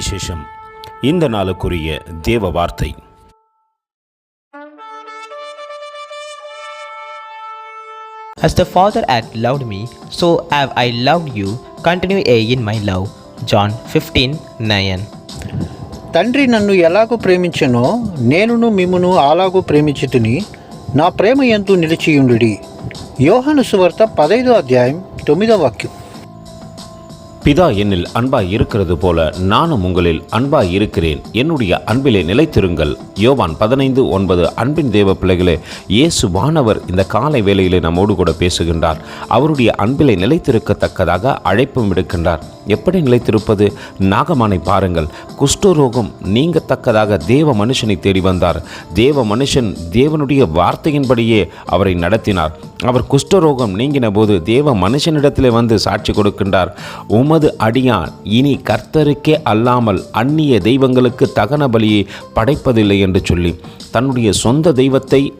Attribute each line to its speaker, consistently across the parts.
Speaker 1: சுவிசேஷம் இந்த நாளுக்குரிய தேவ வார்த்தை
Speaker 2: As the Father hath loved me, so have I loved you. Continue ye in my love. John 15 9.
Speaker 3: తండ్రి నన్ను ఎలాగూ ప్రేమించెనో నేనును మిమ్మును అలాగూ ప్రేమించుతుని నా ప్రేమ ఎందు నిలిచియుండుడి యోహాను సువార్త పదైదో అధ్యాయం తొమ్మిదో వాక్యం
Speaker 1: பிதா என்னில் அன்பாய் இருக்கிறது போல நானும் உங்களில் அன்பாய் இருக்கிறேன். என்னுடைய அன்பிலே நிலைத்திருங்கள். யோவான் பதினைந்து ஒன்பது அன்பின் தேவ பிள்ளைகளே இயேசு வானவர் இந்த காலை வேளையிலே நம்மோடு கூட பேசுகின்றார். அவருடைய அன்பிலே நிலைத்திருக்கத்தக்கதாக அழைப்பும் விடுக்கின்றார். எப்படி நிலைத்திருப்பது? நாகமானை பாருங்கள். குஷ்டரோகம் நீங்கத்தக்கதாக தேவ மனுஷனை தேடி வந்தார். தேவ மனுஷன் தேவனுடைய வார்த்தையின்படியே அவரை நடத்தினார். அவர் குஷ்டரோகம் நீங்கின போது தேவ மனுஷனிடத்திலே வந்து சாட்சி கொடுக்கின்றார். உமது அடியான் இனி கர்த்தருக்கே அல்லாமல் அந்நிய தெய்வங்களுக்கு தகன பலியை படைப்பதில்லை என்று சொல்லி தன்னுடைய சொந்த தெய்வத்தை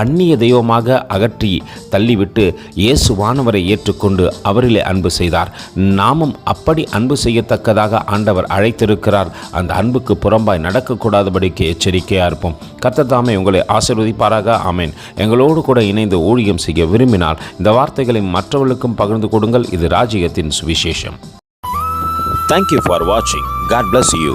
Speaker 1: அந்நிய தெய்வமாக அகற்றி தள்ளிவிட்டு இயேசுவானவரை ஏற்றுக்கொண்டு அவரிலே அன்பு செய்தார். நாமும் அப்படி அன்பு செய்யத்தக்கதாக ஆண்டவர் அழைத்திருக்கிறார். அந்த அன்புக்கு புறம்பாய் நடக்கக்கூடாதபடிக்கு எச்சரிக்கையாக இருப்போம். கர்த்ததாமே உங்களை ஆசீர்வதிப்பாராக. ஆமேன். எங்களோடு கூட இணைந்து ஊழியம் செய்ய விரும்பினால் இந்த வார்த்தைகளை மற்றவர்களுக்கும் பகிர்ந்து கொடுங்கள். இது ராஜ்யத்தின் சுவிசேஷம். தேங்க்யூ ஃபார் வாட்சிங் காட் பிளஸ் யூ